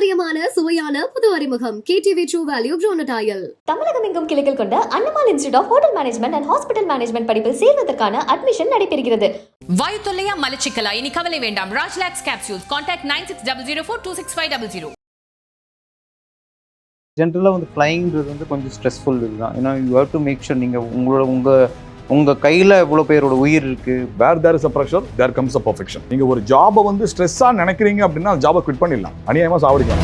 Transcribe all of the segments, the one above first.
பாரம்பரியமான சுவையான புது அறிமுகம். கேடிவி ட்ரூ வேல்யூ ப்ரோனடாயல் தமிழகம் எங்கும் கிளைகள் கொண்ட Annamal institute of hotel management and hospital management படிப்பில் சேர்வதற்கான அட்மிஷன் நடைபெறுகிறது. வாயு தொல்லையா மலச்சிக்கலா? இனி கவலை வேண்டாம். Rajlax capsules contact nine six double zero four two six five double zero ஜென்ரலாக வந்து ஃப்ளைங்கிறது வந்து கொஞ்சம் ஸ்ட்ரெஸ்ஃபுல் இதுதான். ஏன்னா you have to make sure நீங்கள் உங்களோட உங்கள் உங்கள் கையில் இவ்வளோ பேரோட உயிர் இருக்குது where there is a pressure there comes a perfection நீங்க ஒரு ஜாபை வந்து ஸ்ட்ரெஸ்ஸாக நினைக்கிறீங்க அப்படின்னா ஜாபை குவிட் பண்ணிடலாம். அநியாயமாக சாவடிக்கலாம்.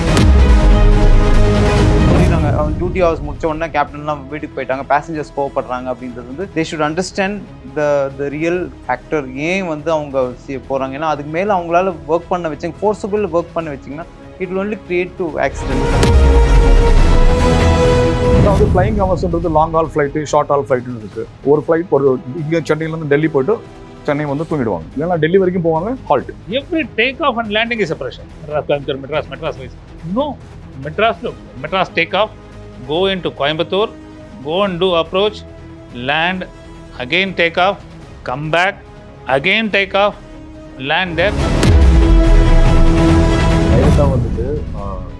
அவன் டியூட்டி ஹவர்ஸ் முடிச்ச உடனே கேப்டன்லாம் வீட்டுக்கு போயிட்டாங்க. பேசஞ்சர்ஸ் கோவப்படுறாங்க அப்படின்றது வந்து they should understand the the real factor ஏன் வந்து அவங்க போறாங்க? ஏன்னா அதுக்கு மேலே அவங்களால ஒர்க் பண்ண வச்சாங்க ஃபோர்ஸபிள் ஒர்க் பண்ண வச்சிங்கன்னா it will only create to accident அதாவது flying ஹவர்ஸ்ன்றது long haul flight short haul ஃப்ளைட்டுன்னு இருக்கு ஒரு ஃப்ளைட் ஒரு இங்கே சென்னையிலேருந்து டெல்லி போயிட்டு சென்னை வந்து தூங்கிடுவாங்க இல்லைன்னா டெல்லி வரைக்கும் போவாங்க halt Every takeoff and landing is a pressure. Madras, Coimbatore, Madras, Madras wise. No, Madras, look, Madras takeoff, go into Coimbatore, go and do approach, land, again take off, come back, again take off, land there. பைலட்டாக வந்துட்டு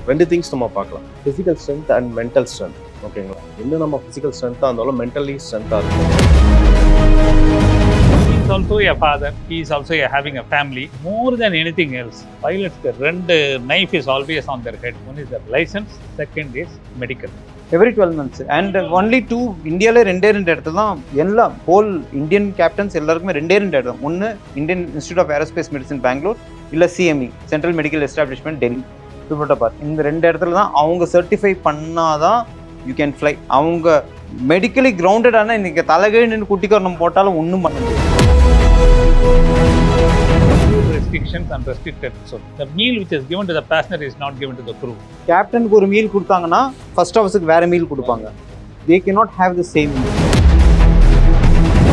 ரெண்டு things நம்ம பார்க்கலாம் physical strength and mental strength ஓகேங்களா? இன்னும் நம்ம physical ஸ்ட்ரென்த்தாக இருந்தாலும் மென்டலி ஸ்ட்ரென்த்தாக இருக்கும் He is also a father, he is also a, having a family. More than anything else, pilots, the ரெண்டு knife is always on their head. One is their license, second is medical. Every twelve months and only two இந்தியாவிலே ரெண்டே ரெண்டு இடத்துல தான் எல்லாம் whole Indian captains எல்லாருக்குமே ரெண்டே ரெண்டு இடம். ஒன்று Indian institute of aerospace medicine Bangalore இல்லை CME central medical establishment Delhi dupatta இந்த ரெண்டு இடத்துல தான் அவங்க சர்டிஃபை பண்ணாதான் யூ கேன் ஃப்ளை அவங்க மெடிக்கலி கிரவுண்டடான இன்னைக்கு தலைகீழ் நின்று குட்டிக்கரணம் போட்டாலும் ஒன்றும் பண்ண முடியாது. So the meal which is given to the passenger is not given to the crew. கேப்டனுக்கு ஒரு மீல் கொடுத்தாங்கன்னா ஃபர்ஸ்ட் ஹவர்ஸுக்கு வேற மீல் கொடுப்பாங்க they can not have the same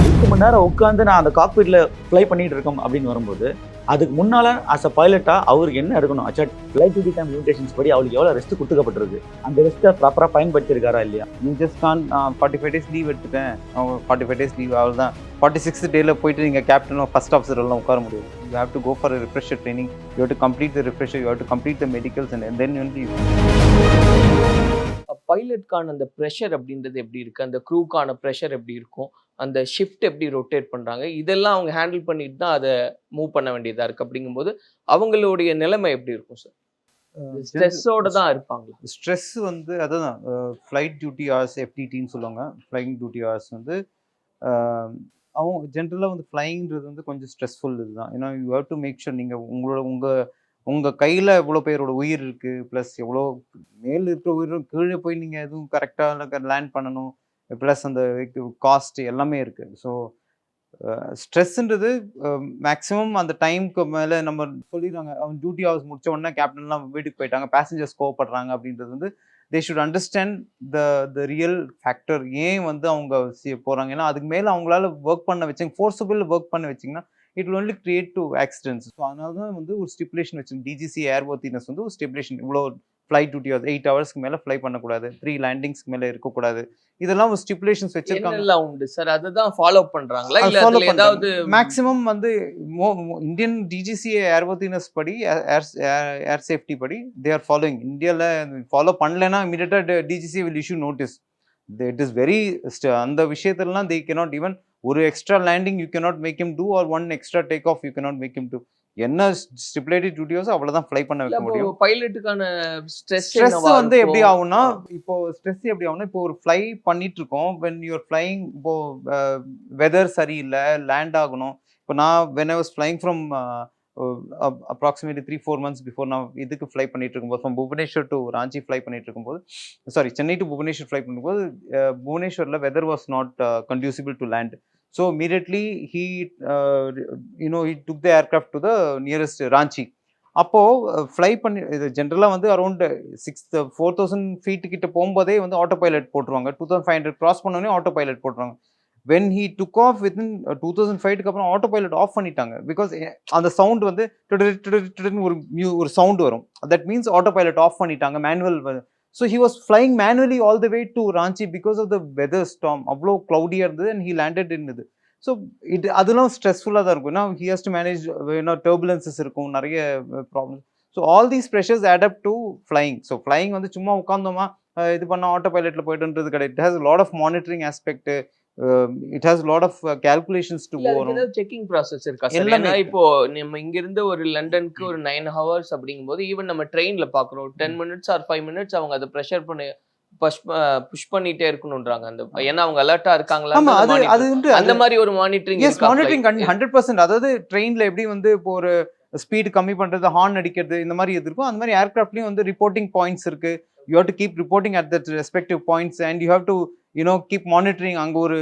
எட்டு மணி நேரம் உட்காந்து நான் அந்த காக்பீட்டில் ஃப்ளை பண்ணிட்டு இருக்கோம் அப்படின்னு வரும்போது அதுக்கு முன்னால் அஸ் அ பைலட்டாக அவருக்கு என்ன எடுக்கணும்? அச்சா ஃப்ளைட் டியூட்டி டைம் லிமிடேஷன்ஸ் படி அவளுக்கு எவ்வளோ ரெஸ்ட் கொடுத்துக்கப்பட்டிருக்கு அந்த ரெஸ்ட்டை ப்ராப்பராக பயன்படுத்தியிருக்காரா இல்லையா? நீ just gone forty five days leave எடுத்துட்டேன். ஃபார்ட்டி ஃபைவ் டேஸ் லீவ் அவ்வளோ தான் ஃபார்ட்டி சிக்ஸ்த் டேல போயிட்டு நீங்கள் கேப்டனோ ஃபர்ஸ்ட் ஆஃபீஸர் எல்லாம் உட்கார முடியும். You have to go for refresher training you have to complete the refresher you have to complete the medicals and then வந்து பைலட்கான அந்த ப்ரெஷர் அப்படின்றது எப்படி இருக்கு? அந்த க்ரூக்கான ப்ரெஷர் எப்படி இருக்கும்? அந்த ஷிஃப்ட் எப்படி ரொட்டேட் பண்றாங்க? இதெல்லாம் அவங்க ஹேண்டில் பண்ணிட்டு தான் அதை மூவ் பண்ண வேண்டியதா இருக்கு. அப்படிங்கும்போது அவங்களுடைய நிலைமை எப்படி இருக்கும் சார் ஸ்ட்ரெஸ்ஸோட தான் இருப்பாங்களா? ஸ்ட்ரெஸ் வந்து அதுதான் ஃப்ளைட் டியூட்டி ஹவர்ஸ் எஃப்டிடின்னு சொல்லுவாங்க. ஃப்ளைங் டியூட்டி ஹவர்ஸ் வந்து அவங்க ஜென்ரலாக வந்து ஃப்ளைங்கிறது வந்து கொஞ்சம் ஸ்ட்ரெஸ்ஃபுல் இதுதான். ஏன்னா you have to make sure நீங்கள் உங்களோட உங்கள் உங்கள் கையில் எவ்வளோ பேரோட உயிர் இருக்குது ப்ளஸ் எவ்வளோ மேல் இருக்கிற உயிரும் கீழே போய் நீங்கள் எதுவும் கரெக்டாக லேண்ட் பண்ணணும். ப்ளஸ் அந்த காஸ்ட் எல்லாமே இருக்குது ஸோ ஸ்ட்ரெஸ்ன்றது மேக்ஸிமம் அந்த டைம்க்கு மேலே நம்ம சொல்லிடுறாங்க. அவன் டியூட்டி ஹவர்ஸ் முடிச்ச உடனே கேப்டன்லாம் வீட்டுக்கு போயிட்டாங்க. பேசஞ்சர்ஸ் கோவப்படுறாங்க அப்படின்றது வந்து they should understand the the real factor ஏன் வந்து அவங்க போகிறாங்க ஏன்னா அதுக்கு மேலே அவங்களால ஒர்க் பண்ண வச்சாங்க ஃபோர்ஸபிள் ஒர்க் பண்ண வச்சிங்கன்னா it will only create to accidents so அதனால தான் வந்து ஒரு ஸ்டிப்புலேஷன் வச்சு டிஜிசி ஏர்வர்த்தினஸ் வந்து ஒரு ஸ்டிப்புலேஷன் இவ்வளோ ஃப்ளைட் டியூட்டி ஹவர்ஸ் எயிட் ஹவர்ஸ்க்கு மேலே ஃப்ளை பண்ணக்கூடாது. த்ரீ லேண்டிங்ஸ்க்கு மேலே இருக்கக்கூடாது. இதெல்லாம் ஒரு ஸ்டிப்புலேஷன்ஸ் வச்சிருக்காங்க. உண்டு சார்? அதை தான் ஃபாலோ follow அதுல ஏதாவது மேக்ஸிமம் வந்து இந்தியன் டிஜிசி ஏர்வர்த்தினஸ் படி ஏர் ஏர் சேஃப்டி படி தே ஆர் ஃபாலோயிங் இந்தியாவில் ஃபாலோ பண்ணலைன்னா இமீடியட்டாக DGCA will issue notice it is very அந்த விஷயத்துலலாம் தே cannot ஈவன் ஒரு extra landing you cannot make him do or one extra take off you cannot make him do என்ன stipulated duties அவ்வளோதான் fly பண்ண வைக்க முடியும். பைலட்டுக்கான ஸ்ட்ரெஸ் ஸ்ட்ரெஸ் வந்து எப்படி ஆகும்னா இப்போ ஸ்ட்ரெஸ் எப்படி ஆகும்னா இப்போ ஒரு ஃப்ளை பண்ணிட்டு இருக்கோம் வென் யூர் ஃப்ளைங் இப்போ வெதர் சரியில்லை லேண்ட் ஆகணும். இப்போ நான் when I was flying from approximately three four months before நான் இதுக்கு ஃப்ளை பண்ணிட்டு இருக்கும்போது from Bhubaneswar to Ranchi fly பண்ணிட்டு இருக்கும்போது sorry Chennai to Bhubaneswar fly பண்ணும்போது புவனேஸ்வரில் weather was not conducive to land so immediately he you know he took the aircraft to the nearest Ranchi அப்போது fly பண்ணி இது ஜென்ரலாக வந்து around six four thousand feet கிட்ட போகும்போதே வந்து ஆட்டோ பைலட் போட்டுருவாங்க two thousand five hundred cross பண்ணோடனே ஆட்டோ பைலட் போட்டுருவாங்க when he took off within two thousand ஃபைவ்க்கு அப்புறம் ஆட்டோ பைலட் ஆஃப் பண்ணிட்டாங்க பிகாஸ் அந்த சவுண்ட் வந்து ஒரு ஒரு சவுண்ட் வரும். That means auto pilot off பண்ணிட்டாங்க manual so he was flying manually all the way to Ranchi because of the weather storm அவ்வளோ க்ளவுடியாக இருந்தது அண்ட் ஹி லேண்டட் இருந்தது இது. ஸோ இது அதெல்லாம் ஸ்ட்ரெஸ்ஃபுல்லாக தான் இருக்கும். ஏன்னா ஹி ஹஸ் டு மேனேஜ் ஏன்னா டர்புலன்சஸ் இருக்கும் நிறைய problem so all these pressures adapt to flying so flying வந்து சும்மா உட்காந்தோமா இது பண்ணால் ஆட்டோ பைலட்டில் போய்ட்டுன்றது கிடையாது. It has lot of monitoring aspect it has lot of calculations to போகணும் ஏதாவது செக்கிங் ப்ராசஸ் இருக்கா சார்? எல்லாமே இருக்கு. இப்போ நம்ம இங்க இருந்து ஒரு லண்டனுக்கு ஒரு நைன் ஹவர்ஸ் அப்படிங்கும்போது ஈவன் நம்ம ட்ரெயின்ல பாக்குறோம். Ten minutes or five minutes அவங்க அதை ப்ரெஷர் பண்ணி புஷ் புஷ் பண்ணிட்டே இருக்கணும்ன்றாங்க. அந்த ஏன்னா அவங்க அலர்ட்டா இருக்காங்களா ஆமா அது அது வந்து அந்த மாதிரி ஒரு monitoring yes monitoring hundred percent அதாவது ட்ரெயினில் எப்படி வந்து இப்போ ஒரு ஸ்பீடு கம்மி பண்ணுறது ஹார்ன் அடிக்கிறது இந்த மாதிரி இது இருக்கும் அந்த மாதிரி ஏர்க்ராஃப்ட்லேயும் வந்து ரிப்போர்ட்டிங் பாயிண்ட்ஸ் இருக்கு. You have to keep reporting at that respective points and you have to you know keep monitoring அங்கே ஒரு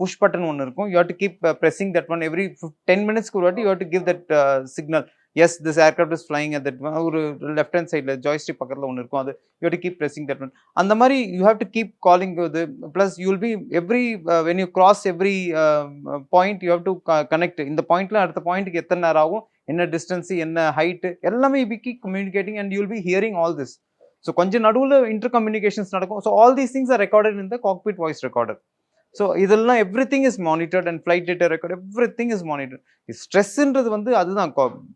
புஷ் பட்டன் ஒன்று இருக்கும். You to keep pressing that one every ten மினிட்ஸ்க்கு ஒரு வாட்டி you to give that signal as this aircraft is flying at that ஒரு left hand சைடில் joystick பக்கத்தில் ஒன்று இருக்கும். அது you to keep pressing that one அந்த மாதிரி you have to keep calling இது plus you will be every when you cross every point you have to connect இந்த பாயிண்ட்ல அடுத்த பாயிண்ட்டுக்கு எத்தனை நேரம் ஆகும்? என்ன டிஸ்டன்ஸ் என்ன ஹைட்டு எல்லாமே be keep communicating and you will be hearing all this so கொஞ்சம் நடுவில் இன்டர் கம்யூனிகேஷன்ஸ் நடக்கும். So all these things are recorded in the cockpit voice recorder so இதெல்லாம் everything is monitored and flight data record everything is monitor ஸ்ட்ரெஸ்ன்றது வந்து அதுதான்.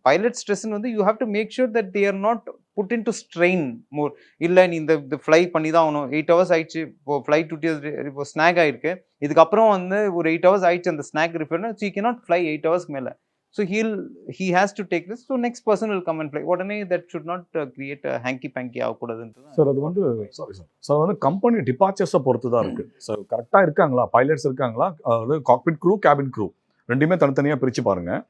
Pilot ஸ்ட்ரெஸ்ன்னு வந்து you have to make sure that there not put into strain more இல்லை நீ இந்த இந்த fly பண்ணி தான் ஆகணும். எயிட் ஹவர்ஸ் ஆயிடுச்சு. இப்போ ஃப்ளைட் டூட்டி இப்போ ஸ்நாக் ஆயிருக்கு. இதுக்கப்புறம் வந்து ஒரு எயிட் ஹவர்ஸ் ஆயிடுச்சு. அந்த snack refer so you cannot fly eight ஹவர்ஸ்க்கு மேலே. So he'll he has to take this so next person will come and fly உடனே that should not create hanky panky ஆகக்கூடாதுன்றது sir அது வந்து சாரி சார் சார் வந்து company டிபார்ச்சர்ஸை பொறுத்து தான் இருக்குது சார் கரெக்டாக இருக்காங்களா? பைலட்ஸ் இருக்காங்களா? அதாவது காக்பிட் க்ரூ கேபின் க்ரூ ரெண்டுமே தனித்தனியாக பிரித்து பாருங்கள்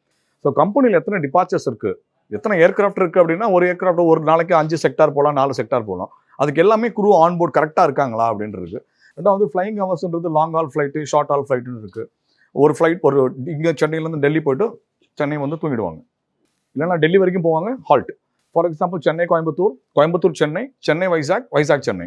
ஸோ கம்பெனியில் எத்தனை டிபார்ச்சர்ஸ் இருக்குது எத்தனை ஏர்க்ராஃப்ட் இருக்குது அப்படின்னா ஒரு ஏர்க்ராஃப்ட் ஒரு நாளைக்கு அஞ்சு செக்டார் போகலாம் நாலு செக்டார் போகலாம் அதுக்கு எல்லாமே க்ரூ ஆன்போர்ட் கரெக்டாக இருக்காங்களா அப்படின்றது ரெண்டாவது flying ஹவர்ஸ்ன்றது long haul flight short haul ஃப்ளைட்டுன்னு இருக்குது ஒரு ஃப்ளைட் ஒரு இங்கே சென்னையிலேருந்து டெல்லி போயிட்டு சென்னை வந்து தூங்கிடுவாங்க. இல்லைன்னா டெல்லி வரைக்கும் போவாங்க halt for example Chennai Coimbatore Coimbatore Chennai Chennai Vizag Vizag Chennai.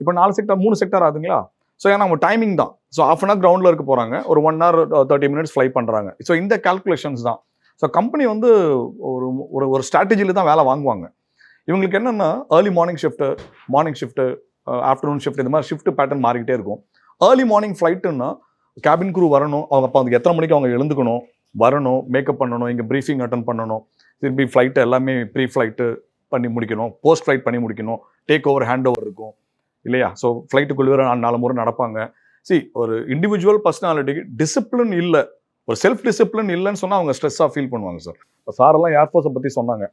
இப்போ நாலு செக்டார் மூணு செக்டார் ஆகுதுங்களா? ஸோ ஏன்னா அவங்க டைமிங் தான். ஸோ ஆஃப் அன் ஹவர் கிரவுண்டில் இருக்க போகிறாங்க ஒரு one hour thirty minutes fly பண்ணுறாங்க ஸோ இந்த கால்குலேஷன்ஸ் தான். ஸோ கம்பெனி வந்து ஒரு ஒரு ஒரு ஸ்ட்ராட்டஜியில் தான் வேலை வாங்குவாங்க. இவங்களுக்கு என்னென்னா early morning shift morning shift afternoon shift இந்த மாதிரி ஷிஃப்ட் பேட்டர்ன் மாறிக்கிட்டே இருக்கும். ஏர்லி மார்னிங் ஃப்ளைட்டுன்னா கேபின் குரூ வரணும். அவங்க அப்போ அதுக்கு எத்தனை மணிக்கு அவங்க எழுந்துக்கணும்? வரணும் மேக்கப் பண்ணணும் இங்கே ப்ரீஃபிங் அட்டன் பண்ணணும். திருப்பி ஃப்ளைட்டு எல்லாமே ப்ரீ ஃப்ளைட்டு பண்ணி முடிக்கணும் போஸ்ட் ஃப்ளைட் பண்ணி முடிக்கணும். டேக் ஓவர் ஹேண்ட் ஓவர் இருக்கும் இல்லையா ஸோ ஃப்ளைட்டுக்குள்ளே நாலு முறை நடப்பாங்க. சி ஒரு இண்டிவிஜுவல் பர்சனாலிட்டிக்கு டிசிப்ளின் இல்லை. ஒரு செல்ஃப் டிசிப்ளின் இல்லைன்னு சொன்னால் அவங்க ஸ்ட்ரெஸ்ஸாக ஃபீல் பண்ணுவாங்க சார் இப்போ சாரெல்லாம் ஏர்ஃபோர்ஸை பற்றி சொன்னாங்க.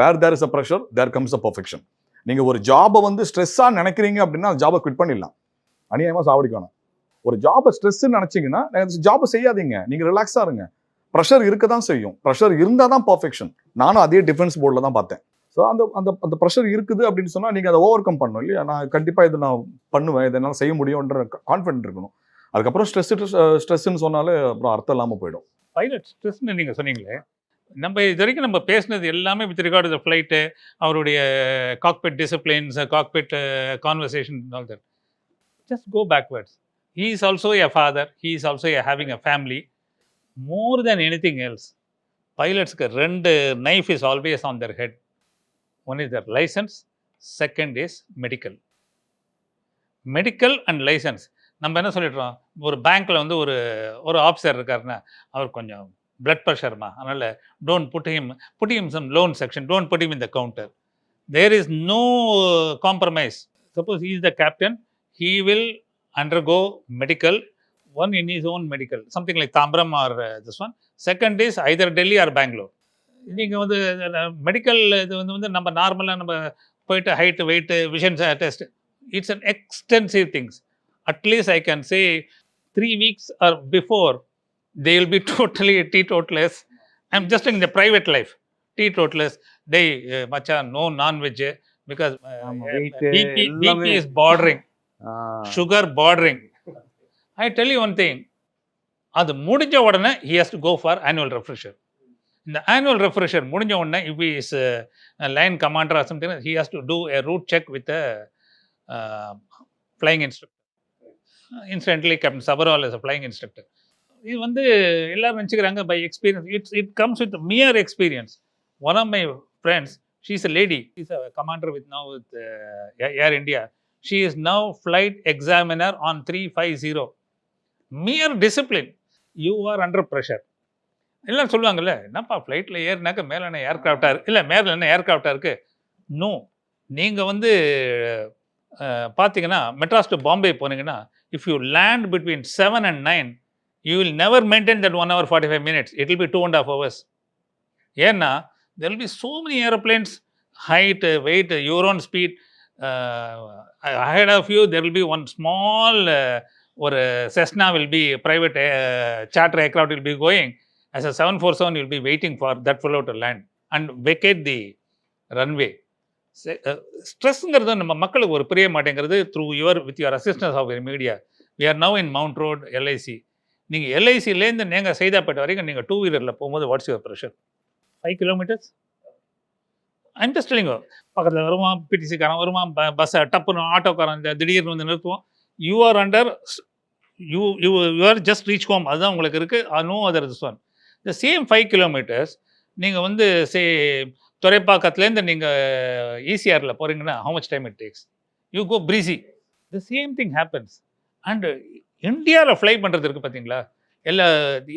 Where there is a pressure there comes a perfection நீங்கள் ஒரு ஜாபை வந்து ஸ்ட்ரெஸ்ஸாக நினைக்கிறீங்க அப்படின்னா அந்த ஜாபை குவிட் பண்ணிடலாம். அநியாயமாக சாவடிக்கணும். ஒரு ஜாபை ஸ்ட்ரெஸ்ஸுன்னு நினச்சிங்கன்னா ஜாபை செய்யாதீங்க. நீங்கள் ரிலாக்ஸாக இருங்க. ப்ரெஷர் இருக்க தான் செய்யும். ப்ரெஷர் இருந்தால் தான் பர்ஃபெக்ஷன் நானும் அதே டிஃபென்ஸ் போர்டில் தான் பார்த்தேன். ஸோ அந்த அந்த அந்த ப்ரெஷர் இருக்குது அப்படின்னு சொன்னால் நீங்கள் அதை ஓவர் கம் பண்ணணும் இல்லையா? நான் கண்டிப்பாக இதை நான் பண்ணுவேன். இதை என்னால் செய்ய முடியும்ன்ற கான்ஃபிடென்ட் இருக்கணும். அதுக்கப்புறம் ஸ்ட்ரெஸ் ஸ்ட்ரெஸ்ன்னு சொன்னாலே அப்புறம் அர்த்தம் இல்லாமல் போயிடும். பைலட் ஸ்ட்ரெஸ்ன்னு நீங்கள் சொன்னீங்களே நம்ம இது வரைக்கும் நம்ம பேசினது எல்லாமே வித் ரிகார்டு த ஃப்ளைட்டு அவருடைய cockpit disciplines cockpit conversation all that just go backwards he is also a father he is also a having a family more than anything else பைலட்ஸ்க்கு ரெண்டு knife is always on their head one is their licence second is medical medical and licence நம்ம என்ன சொல்லிடுறோம் ஒரு பேங்க்கில் வந்து ஒரு ஒரு officer இருக்காருன்னா அவர் கொஞ்சம் பிளட் ப்ரெஷர்மா அதனால் don't put him put him some loan section don't put him in the counter there is no compromise suppose he is the captain he will undergo medical one in his own medical something like Tambaram or uh, this one second is either delhi or bangalore நீங்கள் வந்து medical இது வந்து வந்து நம்ம நார்மலாக நம்ம போயிட்டு height weight vision test it's an extensive things at least I can say three weeks or before they will be totally teetotalers. I'm just in the private life. Teetotalers. They, uh, macha, no non-veg because uh, ஆமா, uh, weight, BP, BP எல்லாமே. I tell you one thing அது முடிஞ்ச உடனே he has to go for annual refresher இந்த annual refresher முடிஞ்ச உடனே இப்போ is line commander or something he has to do a route check with flying instructor incidentally captain Sabharwal is a flying instructor இது வந்து எல்லாரும் நினச்சிக்கிறாங்க by experience it's it comes with mere experience one of my friends she is a lady is a commander with now with air India she is now flight examiner on three five zero mere discipline you are under pressure எல்லாம் சொல்லுவாங்கல்ல என்னப்பா ஃப்ளைட்டில் ஏறினாக்க மேலே என்ன ஏர்க்ராஃப்டாக இருக்குது இல்லை மேலே என்ன ஏர்க்ராஃப்டாக இருக்குது நோ நீங்கள் வந்து பார்த்தீங்கன்னா மெட்ராஸ் டு பாம்பே போனீங்கன்னா if you land between seven and nine you will never maintain that one hour forty five minutes it will be two and half hours ஏன்னா there be so many aeroplanes height weight your own speed your of you there will be one small uh, or uh, Cessna will be private uh, charter aircraft will be going. As a 747, you'll be waiting for that fellow to land and vacate the runway. ஸ்ட்ரெஸ்ங்கிறது நம்ம மக்களுக்கு ஒரு புரிய மாட்டேங்கிறது through your with your assistance of media we are now in Mount Road LIC நீங்கள் எல்ஐசிலேருந்து நீங்கள் சைதாப்பேட்டை வரைக்கும் நீங்கள் டூ வீலரில் போகும்போது what's your pressure five kilometres I'm just telling பக்கத்தில் வருவான் பிடிசிக்காரன் வருவான் ப பஸ்ஸை டப்புன்னு ஆட்டோக்காரன் இந்த திடீர்னு வந்து நிறுத்துவோம் you are under you you you are just reach home அதுதான் உங்களுக்கு இருக்குது no other this one the same five kilometres நீங்கள் வந்து சே துறைப்பாக்கத்துலேருந்து நீங்கள் ஈசிஆரில் போகிறீங்கன்னா how much time it takes you go breezy the same thing happens and இந்தியாவில் ஃப்ளை பண்ணுறது இருக்குது பார்த்தீங்களா எல்லா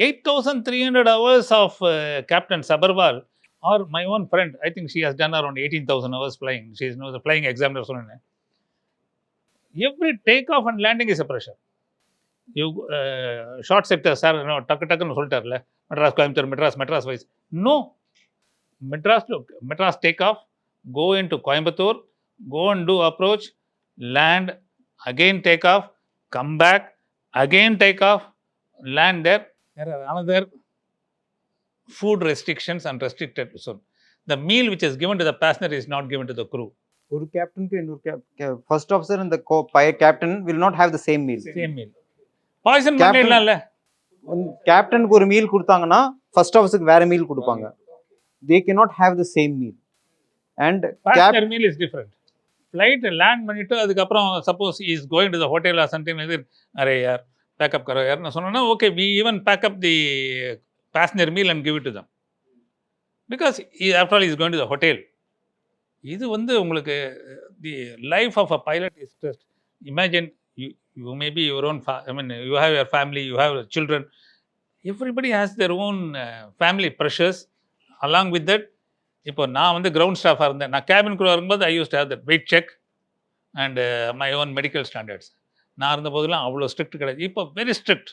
eight thousand three hundred hours of captain Sabharwal or my own friend I think she has done around eighteen thousand hours flying she is flying examiner சொன்னேன். Every take off and landing is a pressure you short sector sir டக்கு டக்குன்னு சொல்லிட்டார்ல. Madras Coimbatore Madras Madras wise no Madras Madras take off go into Coimbatore go and do approach land again take off come back again take off land there another food restrictions and restricted zone. The meal which is given to the passenger is not given to the crew. ஒரு கேப்டனுக்கு இன்னொரு first officer இந்த captain will not have the same meal Same meal. Poison Captain- பண்ணிடலாம்ல கேப்டனுக்கு ஒரு meal கொடுத்தாங்கன்னா first ஆஃபீஸருக்கு வேற மீல் கொடுப்பாங்க. They can not have the same meal and passenger meal is different. Flight land பண்ணிட்டு அதுக்கப்புறம் suppose is going to the hotel or something இது அரே யார் பேக்கப் கரோ யார் நான் சொன்னேன்னா okay we even pack up the passenger meal and give it to them because after all is going to the hotel இது வந்து உங்களுக்கு the life of a pilot is just imagine you you may be your own I mean you have your family you have children everybody has their own family pressures along with that இப்போ நான் வந்து ground ஸ்டாஃபாக இருந்தேன். நான் cabin குரூவாக இருக்கும்போது I use have that weight check and my own medical standards நான் இருந்த போதெல்லாம் அவ்வளோ ஸ்ட்ரிக்ட் கிடையாது. இப்போ வெரி ஸ்ட்ரிக்ட்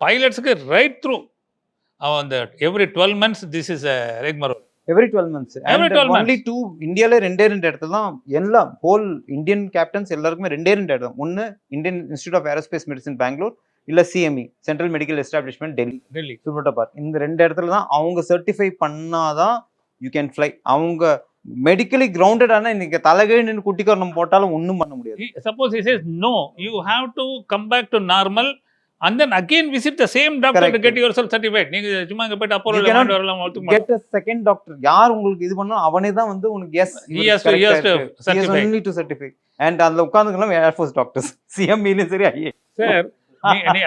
பைலட்ஸுக்கு ரைட் த்ரூ அவன் அந்த every twelve months this is rigmarole every twelve months Every 12 only two இந்தியாவில் ரெண்டே ரெண்டு இடத்துல தான் எல்லாம் ஹோல் இந்தியன் கேப்டன்ஸ் எல்லாருக்குமே ரெண்டே ரெண்டு இடம் ஒன்று Indian Institute of Aerospace Medicine Bangalore இல்லை CME Central Medical Establishment Delhi Delhi Subroto Park இந்த ரெண்டு இடத்துல தான் அவங்க சர்டிஃபை பண்ணாதான் யூ கேன் ஃப்ளை அவங்க மெடிக்கலி கிரவுண்டட் ஆனால் இன்னைக்கு தலைகீழ் நின்று குட்டிக்கரணம் போட்டாலும் ஒன்றும் பண்ண முடியாது. Suppose he says no you have to come back to then again visit the same doctor to Correct. get yourself certified. நீங்க சும்மா இங்க போயிட்டு அப்போலோ வரலாம் ஒத்துக்க கெட் செகண்ட் டாக்டர் யார் உங்களுக்கு இது பண்ணா அவனே தான் வந்து உனக்கு yes has to certify. Only to certify and அதில் உட்காந்துக்கலாம் ஏர்ஃபோர்ஸ் டாக்டர்ஸ் சிஎம்இலையும் சரி ஐஏ சார்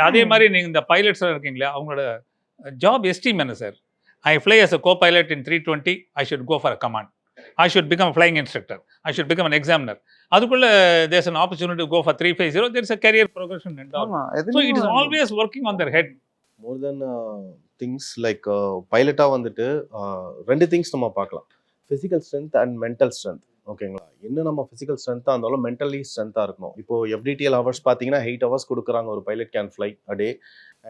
அதே மாதிரி நீங்க இந்த பைலட்ஸ் இருக்கீங்களா அவங்களோட ஜாப் எஸ்டீம் என்ன sir I fly as a co pilot in three twenty I should go for a command I should become flying instructor I should become an examiner அதுக்குள்ள there's an opportunity go for three five zero there's a career progression so it is always working on their head more than things like பைலட்டாக வந்துட்டு uh, ரெண்டு things நம்ம பார்க்கலாம். Physical strength and mental strength ஓகேங்களா என்ன நம்ம physical ஸ்ட்ரென்த்தாக இருந்தாலும் mentally ஸ்ட்ரென்த்தாக இருக்கணும். இப்போ எஃப்டிடிஎல் ஹவர்ஸ் பார்த்தீங்கன்னா எயிட் ஹவர்ஸ் கொடுக்குறாங்க ஒரு pilot can fly a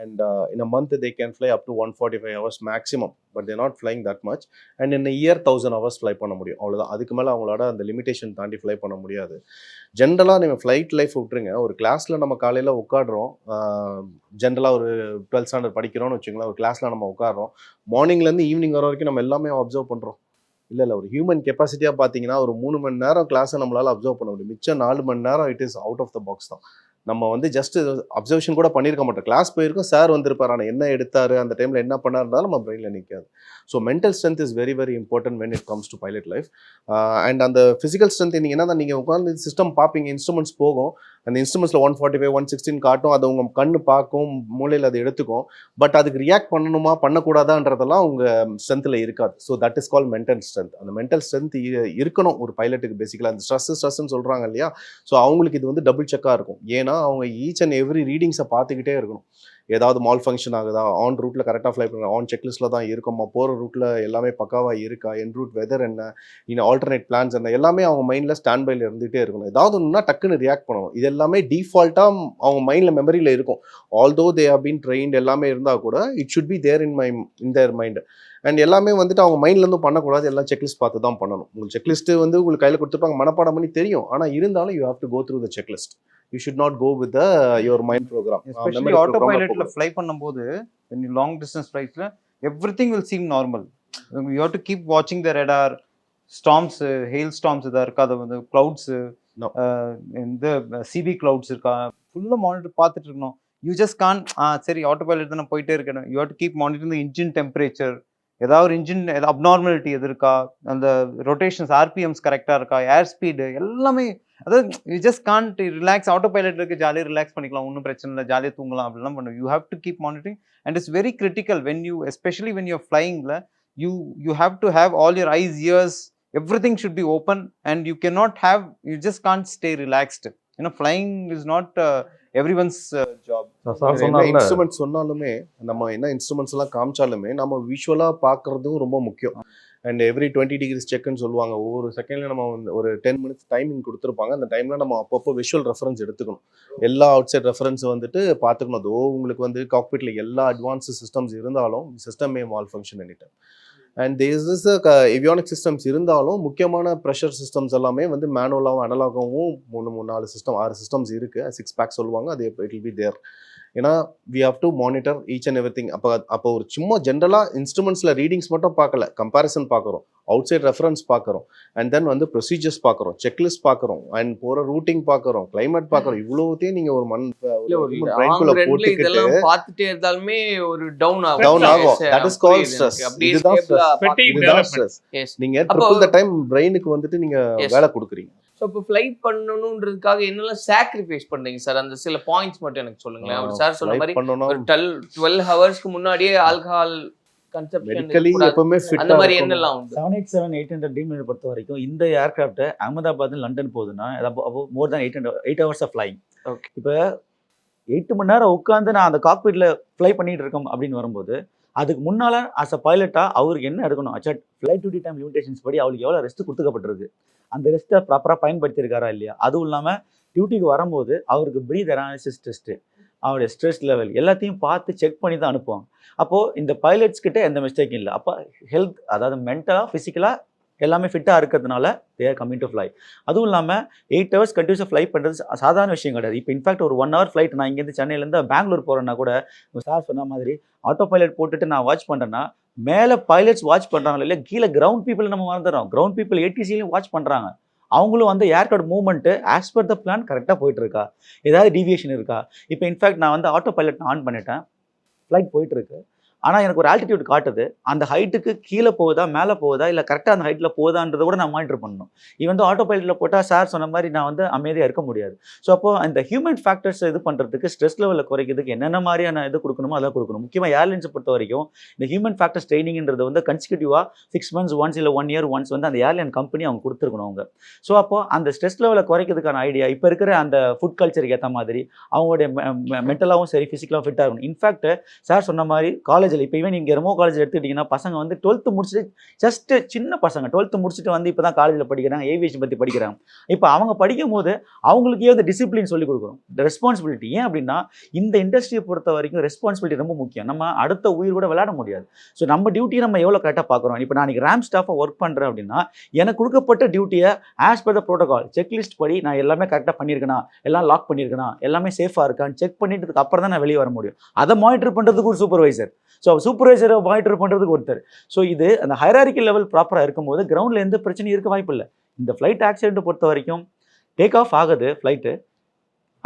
and in a month they can fly up to one forty five hours maximum but they not flying that much and in year thousand hours fly பண்ண முடியும். அவ்வளோதான் அதுக்கு மேலே அவங்களோட அந்த limitation தாண்டி fly பண்ண முடியாது. ஜென்ரலாக நீங்கள் ஃப்ளைட் லைஃப் விட்டுருங்க. ஒரு கிளாஸில் நம்ம காலையில் உட்காடுறோம் ஜென்ரலாக ஒரு டுவெல்த் ஸ்டாண்டர்ட் படிக்கிறோம்னு வச்சுங்களேன் ஒரு கிளாஸில் நம்ம உட்காடுறோம் மார்னிங்லேருந்து ஈவினிங் வர வரைக்கும் நம்ம எல்லாமே அப்சர்வ் பண்ணுறோம் இல்லை இல்லை. ஒரு ஹியூமன் கெப்பாசிட்டியாக பார்த்தீங்கன்னா ஒரு மூணு மணி நேரம் கிளாஸை நம்மளால் அப்சர்வ் பண்ண முடியும். மிச்சம் நாலு மணி நேரம் it is out of the box தான். நம்ம வந்து ஜஸ்ட் அப்சர்வேஷன் கூட பண்ணியிருக்க மாட்டோம். கிளாஸ் போயிருக்கோம் சார் வந்திருப்பார். ஆனால் என்ன எடுத்தார்? அந்த டைமில் என்ன பண்ணாருந்தாலும் நம்ம பிரெயினில் நிற்காது so mental strength is very very important when it comes to pilot life and அந்த ஃபிசிக்கல் ஸ்ட்ரென்த் நீங்கள் என்ன நீங்கள் உட்காந்து சிஸ்டம் பார்ப்பீங்க இன்ஸ்ட்ருமெண்ட்ஸ் போகும். அந்த இன்ஸ்ட்ருமெண்ட்ஸில் one forty five one sixteen காட்டும். அதை உங்கள் கண்ணு பார்க்கும் மூளையில் அதை எடுத்துக்கும். பட் அதுக்கு ரியாக்ட் பண்ணணுமா பண்ணக்கூடாதான்றதெல்லாம் உங்கள் ஸ்ட்ரென்த்தில் இருக்காது. So that is call mental strength அந்த மென்டல் ஸ்ட்ரென்த் இருக்கணும் ஒரு பைலட்டுக்கு பேசிக்கலாக அந்த ஸ்ட்ரெஸ் ஸ்ட்ரெஸ்ன்னு சொல்கிறாங்க இல்லையா? ஸோ அவங்களுக்கு இது வந்து டபுள் செக்காக இருக்கும். ஏன்னா அவங்க ஈச் அண்ட் எவ்ரி ரீடிங்ஸை பார்த்துக்கிட்டே இருக்கணும். ஏதாவது மால் ஃபங்க்ஷன் ஆகுதா ஆன் ரூட்டில் கரெக்டாக ஃப்ளை பண்ணுறோம் ஆன் செக்லிஸ்ட்டில் தான் இருக்கோமா? போகிற ரூட்டில் எல்லாமே பக்காவாக இருக்கா? என் ரூட் வெதர் என்ன? இன்னும் ஆல்டர்னேட் பிளான்ஸ் என்ன? எல்லாமே அவங்க மைண்டில் ஸ்டாண்ட் பைல இருந்துகிட்டே இருக்கணும். ஏதாவது ஒன்றுனா டக்குன்னு ரியாக்ட் பண்ணணும். இது எல்லாமே டிஃபால்ட்டாக அவங்க மைண்டில் மெமரியில் இருக்கும். Although they have been trained எல்லாமே இருந்தால் கூட it should be there in my in their mind and எல்லாமே வந்துட்டு அவங்க மைண்ட்லேருந்து பண்ணக்கூடாது. எல்லாம் செக்லிஸ்ட் பார்த்து தான் பண்ணணும். உங்களுக்கு செக்லிஸ்ட்டு வந்து உங்களுக்கு கையில் கொடுத்துருப்பாங்க. மனப்பாடம் பண்ணி தெரியும். ஆனால் இருந்தாலும் you have to go through the checklist you should not go with your mind program especially auto பைலட்ல fly பண்ணும்போது long distance ஃப்ளைட்ஸ்ல everything will seem normal you have to keep வாட்சிங் the radar storms hail storms இதாக இருக்கா? அது வந்து clouds No. இந்த CB clouds இருக்கா? ஃபுல்லாக monitor பார்த்துட்டு இருக்கணும். யூ ஜஸ்ட் கான் ஆ சரி ஆட்டோ பைலட் தான் போயிட்டே இருக்கணும். You have to keep monitoring the engine temperature ஏதாவது ஒரு இன்ஜின் அப்நார்மாலிட்டி எது இருக்கா? அந்த ரொட்டேஷன்ஸ் ஆர்பிஎம்ஸ் கரெக்டாக இருக்கா? ஏர் ஸ்பீடு எல்லாமே அதாவது you just can't relax autopilot இருக்கு ஜாலியாக ரிலாக்ஸ் பண்ணிக்கலாம். ஒன்றும் பிரச்சனை இல்லை. ஜாலியாக தூங்கலாம். அப்படிலாம் பண்ணும். You have to keep monitoring and it's very critical when you especially when you ஃப்ளைங்கில் you you have to have all your eyes ears everything should be open and you can not have you just can't stay relaxed ஏன்னா flying is not everyone's job instrument சொன்னாலுமே நம்ம என்ன instruments எல்லாம் காமிச்சாலுமே நம்ம விஷுவலாக பார்க்கறதும் ரொம்ப முக்கியம் அண்ட் எவ்ரி டுவெண்ட்டி டிகிரிஸ் செக்னு சொல்லுவாங்க ஒவ்வொரு செகண்ட்ல நம்ம வந்து ஒரு டென் மினிட்ஸ் டைமிங் கொடுத்துருப்பாங்க அந்த டைம்ல நம்ம அப்பப்போ விஷுவல் ரெஃபரன்ஸ் எடுத்துக்கணும் எல்லா அவுட் சைட் ரெஃபரன்ஸ் வந்துட்டு பார்த்துக்கணும் அதோ உங்களுக்கு வந்து காக்பிட்ல எல்லா அட்வான்ஸ் சிஸ்டம்ஸ் இருந்தாலும் system may malfunction any time and these is avionic systems இருந்தாலும் முக்கியமான ப்ரெஷர் சிஸ்டம்ஸ் எல்லாமே வந்து மேனுவலாகவும் அனலாகவும் மூணு மூணு நாலு சிஸ்டம் ஆறு சிஸ்டம்ஸ் இருக்குது சிக்ஸ் பேக் சொல்லுவாங்க. அது இட் வில் பி தேர் ஏன்னா we have to monitor each and every thing அப்போ அப்போ ஒரு சும்மா ஜென்ரலாக இன்ஸ்ட்ருமெண்ட்ஸில் ரீடிங்ஸ் மட்டும் பார்க்கல. கம்பேரிசன் பார்க்குறோம். அவுட் சைட் ரெஃபரன்ஸ் பார்க்குறோம். அண்ட் தென் வந்து ப்ரொசீஜர்ஸ் பார்க்குறோம். செக்லிஸ்ட் பார்க்குறோம். அண்ட் போகிற ரூட்டிங் பார்க்குறோம். கிளைமேட் பார்க்குறோம். இவ்வளோத்தையும் நீங்கள் ஒரு மண் போட்டுக்கிட்டு பார்த்துட்டே இருந்தாலுமே ஒரு டவுன் ஆகும். டவுன் ஆகும். That is call. ஸ்ட்ரெஸ் இதுதான் ஸ்ட்ரெஸ் இதுதான். Stress Yes. நீங்க அப்போ- ட்ரிபிள் த டைம் பிரெயினுக்கு வந்துட்டு நீங்க Yes. வேலை கொடுக்குறீங்க. ஸோ இப்போ ஃப்ளைட் பண்ணணுன்றதுக்காக என்னெல்லாம் சாக்ரிஃபைஸ் பண்றீங்க சார் அந்த சில பாயிண்ட்ஸ் மட்டும் எனக்கு சொல்லுங்களேன். அவர் சார் சொன்ன மாதிரி ஒரு டுவெல் டுவெல் ஹவர்ஸ்க்கு முன்னாடியே ஆல்கஹால் அந்த மாதிரி என்னெல்லாம் உண்டு? Seven eight seven eight hundred dream பொறுத்த வரைக்கும் இந்த ஏர்கிராஃப்ட் அகமதாபாத் லண்டன் போகுதுன்னா more than eight hundred eight hours of flying Okay. இப்போ எட்டு மணி நேரம் உட்காந்து நான் அந்த காக்பீட்டில் ஃப்ளை பண்ணிட்டு இருக்கோம் அப்படின்னு வரும்போது அதுக்கு முன்னால அஸ் அ பைலட்டாக அவருக்கு என்ன எடுக்கணும்? அச்சா ஃப்ளைட் டியூட்டி டைம் லிமிடேஷன்ஸ் படி அவளுக்கு எவ்வளோ ரெஸ்ட் கொடுத்துக்கப்பட்டிருக்கு அந்த ரெஸ்ட்டை ப்ராப்பராக பயன்படுத்தியிருக்காரா இல்லையா? அதுவும் இல்லாமல் டியூட்டிக்கு வரும்போது அவருக்கு ப்ரீத் அனாலிசிஸ் டெஸ்ட்டு அவருடைய ஸ்ட்ரெஸ் லெவல் எல்லாத்தையும் பார்த்து செக் பண்ணி தான் அனுப்புவாங்க. அப்போது இந்த பைலட்ஸ் கிட்ட எந்த மிஸ்டேக்கும் இல்லை. அப்போ ஹெல்த் அதாவது மென்டலாக ஃபிசிக்கலாக எல்லாமே ஃபிட்டாக இருக்கிறதுனால தேர் கம்மிங் டு ஃப்ளை அதுவும் இல்லாமல் எயிட் ஹவர்ஸ் கண்டினியூஸாக ஃப்ளை பண்ணுறது சா- சாதாரண விஷயம் கிடையாது. இப்போ இன்ஃபேக்ட் ஒரு ஒன் ஹவர் ஃப்ளைட் நான் இங்கேருந்து சென்னையிலேருந்து பெங்களூர் போகிறேன்னா கூட சார் சொன்ன மாதிரி ஆட்டோ பைலட் போட்டுட்டு நான் வாட்ச் பண்ணுறேன்னா மேலே பைலட்ஸ் வாட்ச் பண்ணுறாங்க இல்லை கீழே கிரவுண்ட் பீப்புள் நம்ம மறந்துடுறோம். கிரவுண்ட் பீப்புள் ஏடிசிலையும் வாட்ச் பண்ணுறாங்க அவங்களும் வந்து aircraft movement as per the plan கரெக்டாக போயிட்டுருக்கா? ஏதாவது டீவியேஷன் இருக்கா? இப்போ இன்ஃபேக்ட் நான் வந்து ஆட்டோ பைலட் ஆன் பண்ணிட்டேன். ஃப்ளைட் போயிட்டுருக்கு. ஆனால் எனக்கு ஒரு ஆல்டிடியூட் காட்டுது. அந்த ஹைட்டுக்கு கீழே போகுதா மேலே போகுதா இல்லை கரெக்டாக அந்த ஹைட்டில் போகுதான்றத கூட நான் மானிட்டர் பண்ணணும். இவன் வந்து ஆட்டோ பைலட்டில் போட்டால் சார் சொன்ன மாதிரி நான் வந்து அமைதியாக இருக்க முடியாது. ஸோ அப்போ அந்த ஹியூமன் ஃபேக்டர்ஸ் இது பண்ணுறதுக்கு ஸ்ட்ரெஸ் லெவலில் குறைக்கிறதுக்கு என்னென்ன மாதிரியான இது கொடுக்கணுமோ அதை கொடுக்கணும். முக்கியமாக ஏர்லைன்ஸை பொறுத்த வரைக்கும் இந்த ஹியூமன் ஃபேக்டர்ஸ் ட்ரைனிங்ன்றது வந்து கன்சிக்யூட்டிவாக சிக்ஸ் மந்த்ஸ் ஒன்ஸ் இல்லை ஒன் இயர் ஒன்ஸ் வந்து அந்த ஏர்லைன் கம்பெனி அவங்க கொடுத்துருக்கணும் அவங்க. ஸோ அப்போ அந்த ஸ்ட்ரெஸ் லெவலை குறைக்கிறதுக்கான ஐடியா இப்போ இருக்கிற அந்த ஃபுட் கல்ச்சருக்கு ஏற்ற மாதிரி அவங்களுடைய மென்டலாகவும் சரி ஃபிசிக்கலாகவும் ஃபிட்டாக இருக்கணும். இன்ஃபேக்ட் சார் சொன்ன மாதிரி காலேஜ் காலேஜில் இப்போ ஈவன் நீங்கள் ரெமோ காலேஜ் எடுத்துக்கிட்டிங்கன்னா பசங்க வந்து டுவெல்த்து முடிச்சுட்டு ஜஸ்ட் சின்ன பசங்க. டுவெல்த்து முடிச்சுட்டு வந்து இப்போ தான் காலேஜில் படிக்கிறாங்க ஏவியேஷன் பற்றி படிக்கிறாங்க. இப்போ அவங்க படிக்கும் போது அவங்களுக்கே வந்து டிசிப்ளின் சொல்லிக் கொடுக்குறோம் ரெஸ்பான்சிபிலிட்டி ஏன் அப்படின்னா இந்த இண்டஸ்ட்ரியை பொறுத்த வரைக்கும் ரெஸ்பான்சிபிலிட்டி ரொம்ப முக்கியம். நம்ம அடுத்த உயிர் கூட விளையாட முடியாது. ஸோ நம்ம டியூட்டியை நம்ம எவ்வளோ கரெக்டாக பார்க்குறோம்? இப்போ நான் ரேம் ஸ்டாஃபாக ஒர்க் பண்ணுறேன் அப்படின்னா எனக்கு கொடுக்கப்பட்ட டியூட்டியை as per the protocol checklist படி நான் எல்லாமே கரெக்டாக பண்ணியிருக்கேனா? எல்லாம் லாக் பண்ணியிருக்கேனா? எல்லாமே சேஃபாக இருக்கான்னு செக் பண்ணிட்டு அப்புறம் தான் நான் வெளியே வர முடியும். அதை மானிட்டர் பண்ணுறதுக்கு ஒரு சூப்பர்வைசர் ஸோ சூப்பர்வைசரை மானிட்டர் பண்ணுறதுக்கு ஒருத்தர். ஸோ இது அந்த ஹைராரிக்கல் லெவல் ப்ராப்பராக இருக்கும்போது கிரவுண்டில் எந்த பிரச்சனையும் இருக்க வாய்ப்பு இல்லை. இந்த ஃப்ளைட் ஆக்சிடென்ட்டை பொறுத்த வரைக்கும் டேக் ஆஃப் ஆகுது ஃப்ளைட்டு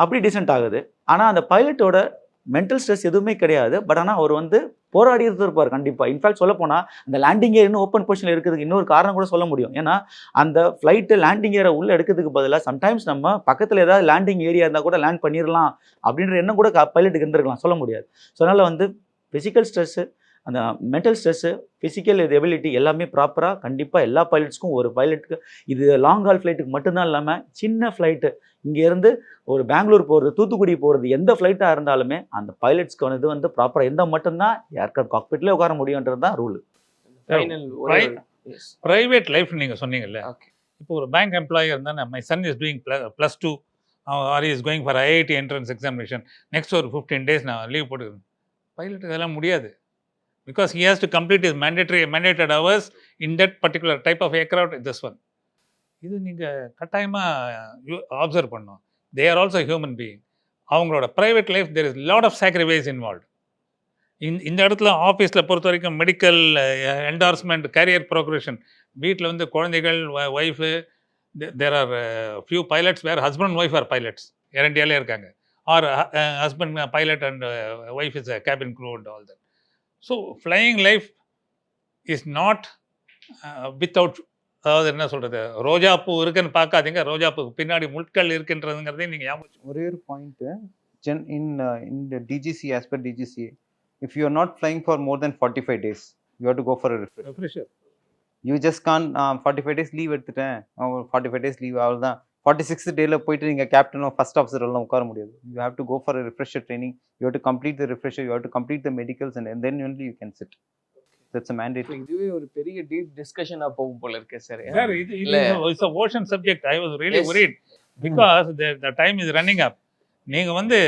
அப்படி டிசென்ட் ஆகுது. ஆனால் அந்த பைலட்டோட மென்டல் ஸ்ட்ரெஸ் எதுவுமே கிடையாது. பட் ஆனால் அவர் வந்து போராடி இருப்பார் கண்டிப்பாக இன்ஃபேக்ட் சொல்ல போனால் அந்த லேண்டிங் ஏர் இன்னும் ஓப்பன் பொசிஷனில் இருக்கிறதுக்கு இன்னொரு காரணம் கூட சொல்ல முடியும். ஏன்னா அந்த ஃப்ளைட்டு லேண்டிங் ஏரை உள்ளே எடுக்கிறதுக்கு பதிலாக சம்டைம்ஸ் நம்ம பக்கத்தில் ஏதாவது லேண்டிங் ஏரியா இருந்தால் கூட லேண்ட் பண்ணிடலாம் அப்படின்ற எண்ணம் கூட பைலட்டுக்கு இருந்திருக்கலாம். சொல்ல முடியாது. ஸோ அதனால் வந்து ஃபிசிக்கல் ஸ்ட்ரெஸ்ஸு அந்த மென்டல் ஸ்ட்ரெஸ்ஸு ஃபிசிக்கல் இது எபிலிட்டி எல்லாமே ப்ராப்பராக கண்டிப்பாக எல்லா பைலட்ஸ்க்கும் ஒரு பைலட்டுக்கு இது லாங் ஹால் ஃப்ளைட்டுக்கு மட்டும்தான் இல்லாமல் சின்ன ஃப்ளைட்டு இங்கேருந்து ஒரு பெங்களூர் போகிறது தூத்துக்குடி போகிறது எந்த ஃப்ளைட்டாக இருந்தாலுமே அந்த பைலட்ஸ்க்கு இது வந்து ப்ராப்பராக இருந்தால் மட்டும்தான் ஏர்க்ராஃப்ட் காக்பிட்லேயே உட்கார முடியுன்றது தான் ரூல் ப்ரைவேட் லைஃப் நீங்கள் சொன்னீங்கல்ல. ஓகே இப்போ ஒரு பேங்க் எம்ப்ளாயர் இருந்தால் my son is doing plus two or is going for IIT entrance examination next ஒரு ஃபிஃப்டீன் டேஸ் நான் லீவ் போட்டுக்கிறேன். பைலட் இதெல்லாம் முடியாது. Because he has to complete is mandatory mandated hours in that particular type of aircraft this one இது நீங்கள் கட்டாயமாக observe பண்ணும் they are also human being அவங்களோட private life there is lot of sacrifice involve இந்த இந்த இடத்துல ஆஃபீஸில் பொறுத்த வரைக்கும் மெடிக்கல் என்டார்ஸ்மெண்ட் கேரியர் ப்ரோக்ரேஷன் வீட்டில் வந்து குழந்தைகள் wife there are few pilots where husband wife are pilots இரண்டியாலே இருக்காங்க. Or husband pilot and wife is cabin crew and all that so flying life is not without அதாவது என்ன சொல்கிறது ரோஜாப்பூ இருக்குன்னு பார்க்காதீங்க. ரோஜாப்பூக்கு பின்னாடி முட்கள் இருக்கின்றதுங்கிறதையும் நீங்கள் ஞாபகம் ஒரே ஒரு point gen in in DGC as per DGC if you are not flying for more than forty five days you have to go for refresher you just can forty five days leave எடுத்துட்டேன். Forty five days leave அவ்வளோதான் forty sixth டேல போயிட்டு நீங்கள் கேப்டனோ first officer எல்லாம் உட்கார முடியாது. You have to go for refresher training you have to complete the refresher you have to complete the medicals and then only you can sit that's a mandate இதுவே ஒரு பெரிய டீப் டிஸ்கஷனாக போகும் போல இருக்கு sir sir இது இல்ல. It's a ocean subject I was really worried because the time is running up நீங்க வந்து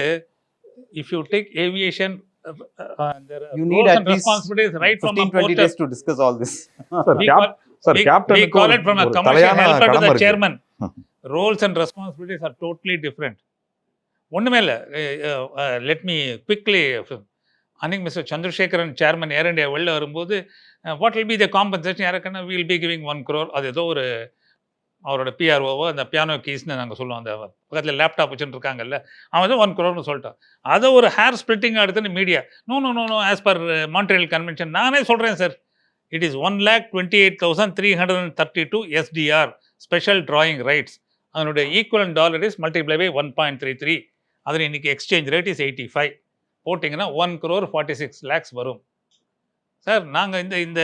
if you take aviation You need at least responsibilities right from 15 20 days to discuss all this. Sir We cap call- sir we, we கேப்டனுக்கு call ஒரு it from a roles and responsibilities are totally different ஒன்றுமே இல்லை. Let me quickly அன்னைக்கு mister Chandrasekaran chairman Air India வெளில வரும்போது what will be the compensation யாருக்குன்னா will be giving one crore அது ஏதோ ஒரு அவரோட பிஆர்ஓவோ அந்த பியானோ கீஸ்னு நாங்கள் சொல்லுவோம். அந்த பக்கத்தில் லேப்டாப் வச்சுட்டு இருக்காங்கல்ல அவன் வந்து ஒன் க்ரோர்னு சொல்லிட்டான். அதை ஒரு ஹேர் ஸ்பிளிட்டிங் எடுத்துன்னு media no no no no as per Montreal convention நானே சொல்கிறேன் sir it is one lakh twenty eight thousand three hundred and thirty two SDR special drawing rights அதனுடைய equivalent dollar is multiply by one point three three அதில் இன்னைக்கு exchange rate is eighty five போட்டிங்கன்னா one crore forty six lakhs வரும். Sir நாங்கள் இந்த இந்த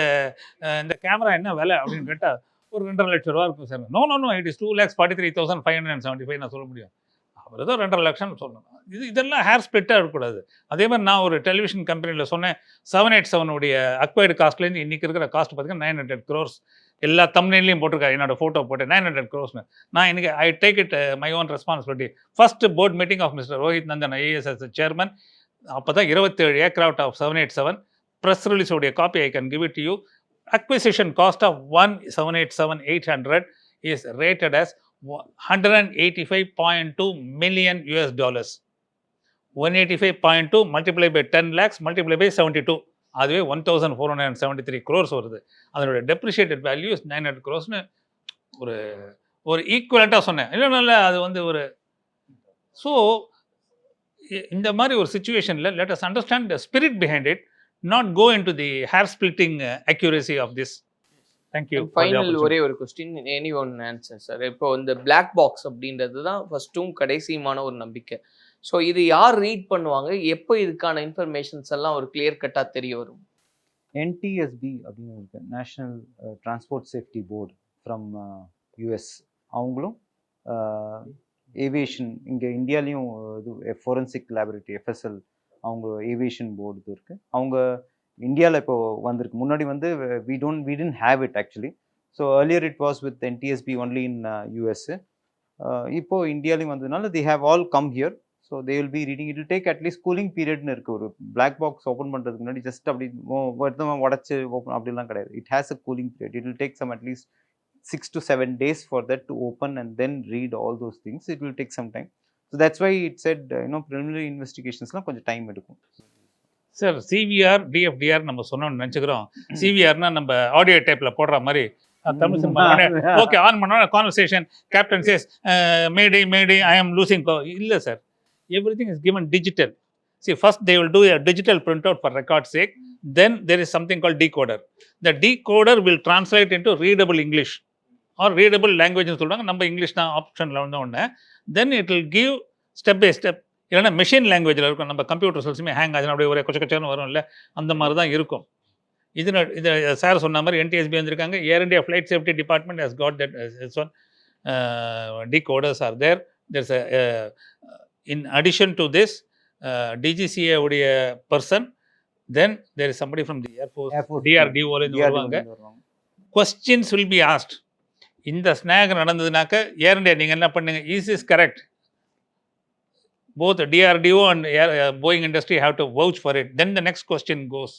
இந்த camera என்ன விலை அப்படின்னு கேட்டால் ஒரு ரெண்டரை லட்ச ரூபா இருக்கும் sir no no no it is two lakhs forty three thousand five hundred and seventy five நான் சொல்ல முடியும். அவர் ஏதோ ரெண்டரை லட்சம் சொல்லணும். இது இதெல்லாம் ஹேர் ஸ்பிளிட்டாக இருக்கக்கூடாது. அதே மாதிரி நான் ஒரு டெலிவிஷன் கம்பெனியில் சொன்னேன் செவன் எயிட் செவனுடைய அக்வைர்டு காஸ்ட்லேருந்து இன்றைக்கி இருக்கிற காஸ்ட் பார்த்திங்கன்னா நைன் ஹண்ட்ரட் க்ரோர்ஸ் எல்லா தம்னையிலையும் போட்டிருக்காரு என்னோட ஃபோட்டோ போட்டு நைன் ஹண்ட்ரட் க்ரோஸ்னு நான் இன்னைக்கு I take it my own responsibility first board meeting of mister Rohit Nandan IAS chairman அப்போ தான் இருபத்தேழு aircraft of seven eight seven press ரிலீஸோடைய copy I can give it you acquisition cost of one seven eight seven eight hundred is rated as 185.2 million US dollars. 185.2 multiplied by 10 lakhs multiplied by 72 அதுவே one thousand four hundred and seventy three crores வருது அதனுடைய depreciated value nine hundred க்ரோர்ஸ்னு ஒரு ஒரு ஈக்குவலண்ட்டாக சொன்னேன். இல்லை இல்லை அது வந்து ஒரு ஸோ இந்த மாதிரி ஒரு சுச்சுவேஷனில் let us understand the spirit behind it not go into the hair splitting accuracy of this thank you final ஒரே ஒரு question any one answer sir இப்போ இந்த பிளாக் பாக்ஸ் அப்படின்றது தான் ஃபர்ஸ்ட்டும் கடைசியுமான ஒரு நம்பிக்கை. ஸோ இது யார் ரீட் பண்ணுவாங்க? எப்போ இதுக்கான இன்ஃபர்மேஷன்ஸ் எல்லாம் ஒரு கிளியர் கட்டாக தெரிய வரும்? என்டிஎஸ்பி அப்படின்னு இருக்கு. National transport safety board from US அவங்களும் ஏவியேஷன் இங்கே இந்தியாலேயும் இது ஃபோரன்சிக் லேபரேட்டரி எஃப்எஸ்எல் அவங்க ஏவியேஷன் போர்டு இது இருக்குது அவங்க இந்தியாவில் இப்போ வந்திருக்கு. முன்னாடி வந்து we don't we didn't have it actually so earlier it was with NTSB only in US இப்போ இந்தியாலையும் வந்ததுனால they have all come here so they will be reading it take at least cooling பீரியட்னு இருக்குது ஒரு black box open பண்ணுறதுக்கு முன்னாடி just அப்படி எடுத்து உடச்சி ஓப்பன் அப்படிலாம் கிடையாது. It has a cooling period it will take some at least six to seven days for that to open and then read all those things it will take some time so that's why it set you know preliminary இன்வெஸ்டிகேஷன்ஸ்லாம் கொஞ்சம் time எடுக்கும். Sir CVR டிஎஃப்டிஆர் நம்ம சொன்னோம்னு நினச்சிக்கிறோம். சிவிஆர்னா நம்ம audio டேப்பில் போடுற மாதிரி. Tamil cinema. Okay on பண்ணோம் conversation captain says mayday mayday I am losing இல்லை sir everything is given digital see first they will do a digital print out for record sake then there is something call decoder. The decoder will translate into readable english or readable language னு சொல்றாங்க நம்ம English தான் ஆப்ஷனில் வந்த உடனே then it will give step by step இல்லைன்னா machine லாங்குவேஜில் இருக்கும். நம்ம கம்ப்யூட்டர் சொல்ஸுமே ஹேங் ஆச்சுன்னா அப்படியே ஒரே கொச்ச கொச்சன்னு வரும் இல்லை அந்த மாதிரி தான் இருக்கும். இது இது சார் சொன்ன மாதிரி என்டிஎஸ்பி வந்திருக்காங்க. Air India flight safety department has got that one decoders are there in addition to this uh, DGCA உடைய the air force, Air Force. DRDO ல இருந்து DRDO வருவாங்க ல வருவாங்க. questions will be asked. இந்த ஸ்னாக் நடந்ததுனாக்க Air India நீங்கள் என்ன பண்ணுங்க? Is is correct both DRDO and Boeing industry have to vouch for it then the next question goes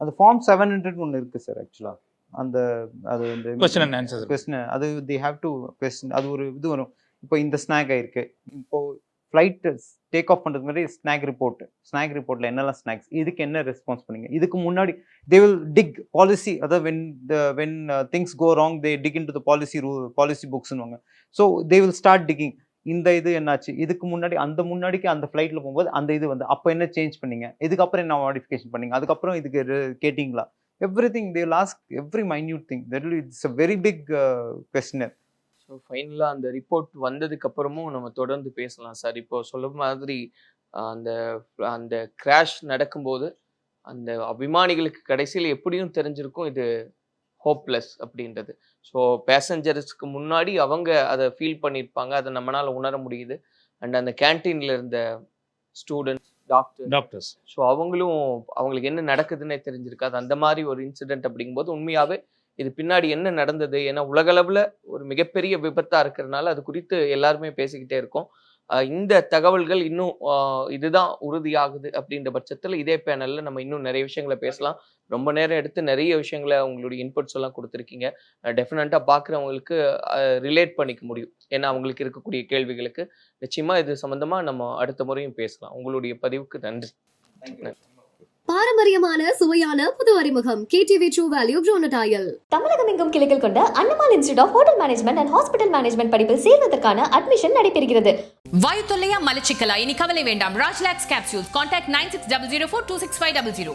அந்த ஃபார்ம் செவன் ஹண்ட்ரட் ஒன்று இருக்கு சார் ஆக்சுவலா அந்த அது வந்து Question and answers. கொஸ்டின் அது தி ஹேவ் டு கொஸ்டின் அது ஒரு இது வரும். இப்போ இந்த ஸ்நாக் ஆயிருக்கு. இப்போ ஃப்ளைட் டேக் ஆஃப் பண்ணுறது மாதிரி ஸ்நாக் ரிப்போர்ட் ஸ்நாக் ரிப்போர்ட்ல என்னெல்லாம் ஸ்நாக்ஸ் இதுக்கு என்ன ரெஸ்பான்ஸ் பண்ணீங்க? இதுக்கு முன்னாடி தே வில் டிக் பாலிசி அதாவது when the when things go wrong they dig into the policy ரூ policy புக்ஸ்னுவாங்க so they will start digging இந்த இது என்னாச்சு? இதுக்கு முன்னாடி அந்த முன்னாடிக்கு அந்த ஃப்ளைட்டில் போகும்போது அந்த இது வந்து அப்போ என்ன சேஞ்ச் பண்ணீங்க? இதுக்கப்புறம் என்ன மாடிஃபிகேஷன் பண்ணீங்க? அதுக்கப்புறம் இதுக்கு கேட்டிங்களா? Everything they ask every minute thing that it's a very big questionnaire so ஃபைனலாக அந்த ரிப்போர்ட் வந்ததுக்கு அப்புறமும் நம்ம தொடர்ந்து பேசலாம் சார். இப்போ சொல்ல மாதிரி அந்த அந்த கிராஷ் நடக்கும்போது அந்த அபிமானிகளுக்கு கடைசியில் எப்படியும் தெரிஞ்சிருக்கும் இது ஹோப்லெஸ் அப்படின்றது. ஸோ பேசஞ்சர்ஸ்க்கு முன்னாடி அவங்க அதை ஃபீல் பண்ணியிருப்பாங்க. அதை நம்மளால உணர முடியுது. அண்ட் அந்த கேன்டீனில் இருந்த ஸ்டூடெண்ட்ஸ் டாக்டர் டாக்டர்ஸ் ஸோ அவங்களும் அவங்களுக்கு என்ன நடக்குதுன்னே தெரிஞ்சிருக்காது. அந்த மாதிரி ஒரு இன்சிடென்ட் அப்படிங்கும்போது உண்மையாகவே இது பின்னாடி என்ன நடந்தது? ஏன்னா உலகளவில் ஒரு மிகப்பெரிய விபத்தாக இருக்கிறதுனால அது குறித்து எல்லாருமே பேசிக்கிட்டே இருக்கோம். இந்த தகவல்கள் இன்னும் இதுதான் உறுதியாகுது அப்படின்ற பட்சத்தில் இதே பேனலில் நம்ம இன்னும் நிறைய விஷயங்களை பேசலாம். ரொம்ப நேரம் எடுத்து நிறைய விஷயங்களை உங்களுடைய இன்புட்ஸ் எல்லாம் கொடுத்துருக்கீங்க. டெஃபினட்டாக பார்க்குறவங்களுக்கு ரிலேட் பண்ணிக்க முடியும். ஏன்னா அவங்களுக்கு இருக்கக்கூடிய கேள்விகளுக்கு. நிச்சயமாக இது சம்மந்தமாக நம்ம அடுத்த முறையும் பேசலாம். உங்களுடைய பதிவுக்கு நன்றி. பாரம்பரியமான சுவையான புது அறிமுகம். கேடிவி ட்ரூ வேல்யூ ப்ரோனடாயல் தமிழகம் எங்கும் கிளைகள் கொண்ட அண்ணமால் institute of hotel management and hospital management படிப்பில் சேர்வதற்கான அட்மிஷன் நடைபெறுகிறது. வாயு தொல்லையா மலச்சிக்கலா? இனி கவலை வேண்டாம். Rajlax capsules contact nine six double zero four two six five double zero